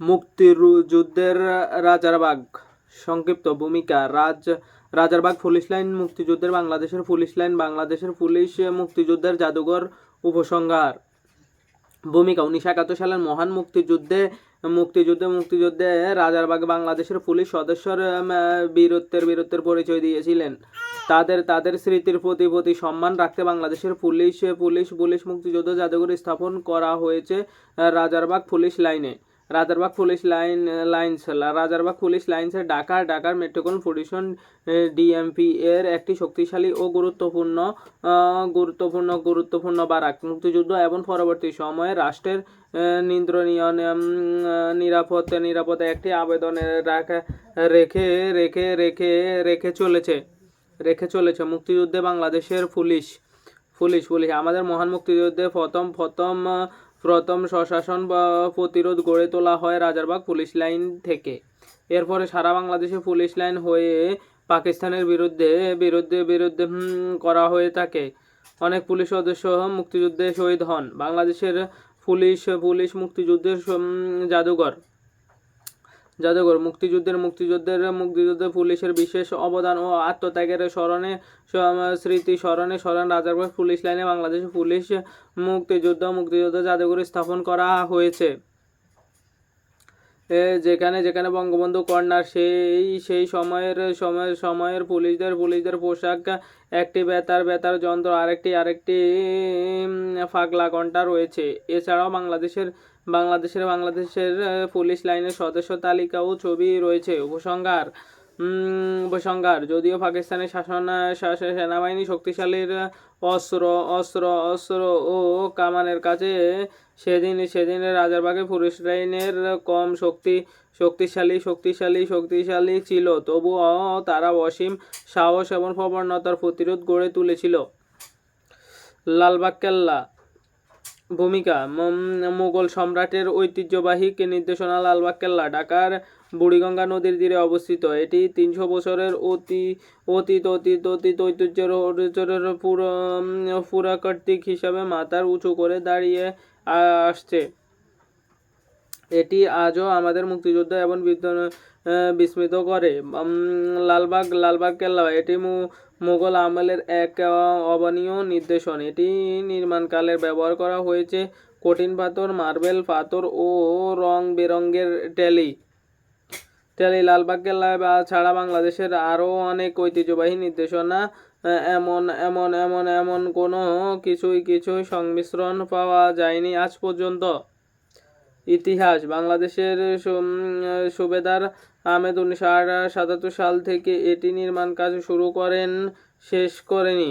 মুক্তির যুদ্ধের রাজারবাগ। সংক্ষিপ্ত ভূমিকা, রাজ, রাজারবাগ পুলিশ লাইন মুক্তিযুদ্ধের বাংলাদেশের পুলিশ লাইন, বাংলাদেশের পুলিশ মুক্তিযুদ্ধের জাদুঘর উপসংহার। ভূমিকা, উনিশশো একাত্তর সালের মহান মুক্তিযুদ্ধে মুক্তিযুদ্ধে মুক্তিযুদ্ধে রাজারবাগ বাংলাদেশের পুলিশ সদস্যর বীরত্বের বীরত্বের পরিচয় দিয়েছিলেন। তাদের তাদের স্মৃতির প্রতি প্রতি সম্মান রাখতে বাংলাদেশের পুলিশ পুলিশ পুলিশ মুক্তিযুদ্ধ জাদুঘর স্থাপন করা হয়েছে রাজারবাগ পুলিশ লাইনে। Rajarbagh police line, lines Rajarbagh police লাইন্সের Dhaka, ঢাকার মেট্রোপলিটন ডিএমপি এর একটি শক্তিশালী ও গুরুত্বপূর্ণ গুরুত্বপূর্ণ গুরুত্বপূর্ণ বারাক। মুক্তিযুদ্ধ এবং পরবর্তী সময়ে রাষ্ট্রের নিয়ন্ত্রণীয় নিরাপদ নিরাপদে একটি আবেদনে রাখা, রেখে রেখে রেখে রেখে চলেছে রেখে চলেছে মুক্তিযুদ্ধে বাংলাদেশের পুলিশ পুলিশ পুলিশ। আমাদের মহান মুক্তিযুদ্ধে প্রথম প্রথম প্রথম স্বশাসন বা প্রতিরোধ গড়ে তোলা হয় রাজারবাগ পুলিশ লাইন থেকে। এরপরে সারা বাংলাদেশে পুলিশ লাইন হয়ে পাকিস্তানের বিরুদ্ধে বিরুদ্ধে বিরুদ্ধে করা হয়ে থাকে। অনেক পুলিশ সদস্য মুক্তিযুদ্ধে শহীদ হন। বাংলাদেশের পুলিশ পুলিশ মুক্তিযুদ্ধের জাদুঘর। জাদুঘর। মুক্তিযুদ্ধের মুক্তিযুদ্ধের মুক্তিযুদ্ধে পুলিশের বিশেষ অবদান ও আত্মত্যাগের স্মরণে স্মৃতি স্মরণে স্মরণ রাজারবাগ পুলিশ লাইনে বাংলাদেশ পুলিশ মুক্তিযুদ্ধ মুক্তিযুদ্ধ জাদুঘর স্থাপন করা হয়েছে। যেখানে যেখানে বঙ্গবন্ধু কর্নার, সেই সেই সময়ের সময়ের সময়ের পুলিশদের পুলিশদের পোশাক, একটি বেতার বেতার যন্ত্র, আরেকটি আরেকটি ফাগলা ঘণ্টা রয়েছে। এছাড়াও বাংলাদেশের বাংলাদেশের বাংলাদেশের পুলিশ লাইনের সদস্য তালিকা ও ছবি রয়েছে। উপসংহার। উপসংহার। যদিও পাকিস্তানের শাসন সেনাবাহিনী শক্তিশালীর অস্ত্র অস্ত্র অস্ত্র ও কামানের কাছে সেদিন সেদিন রাজারবাগে পুলিশ লাইনের কম শক্তি, শক্তিশালী শক্তিশালী শক্তিশালী ছিল। তবুও তারা অসীম সাহস এবং প্রবণতার প্রতিরোধ গড়ে তুলেছিল। লালবাগ কেল্লা ভূমিকা মুঘল সম্রাটের ঐতিহ্যবাহী নির্দেশনা লালবাগ কেল্লা ঢাকার বুড়িগঙ্গা নদীর তীরে অবস্থিত। এটি তিনশো বছরের অতি অতীত অতীত অতীত ঐতিহ্যের ঐতিহ্যের পুরো পুরাকর্তিক হিসাবে মাথার উঁচু করে দাঁড়িয়ে আসছে। এটি আজও আমাদের মুক্তিযুদ্ধ এবং বিস্মিত করে। লালবাগ লালবাগ কেল্লা, এটি মুঘল আমলের এক অবনীয় নির্দেশন। এটি নির্মাণকালে ব্যবহার করা হয়েছে কঠিন পাথর, মার্বেল পাথর ও রং বেরঙের ট্যালি। ট্যালি লালবাগ কেল্লা ছাড়া বাংলাদেশের আরও অনেক ঐতিহ্যবাহী নির্দেশনা এমন এমন এমন এমন কোনো কিছুই কিছুই সংমিশ্রণ পাওয়া যায়নি আজ পর্যন্ত। ইতিহাস। বাংলাদেশের সুবেদার আহমেদ উনিশশো সাতাত্তর সাল থেকে এটি নির্মাণ কাজ শুরু করেন, শেষ করেনি।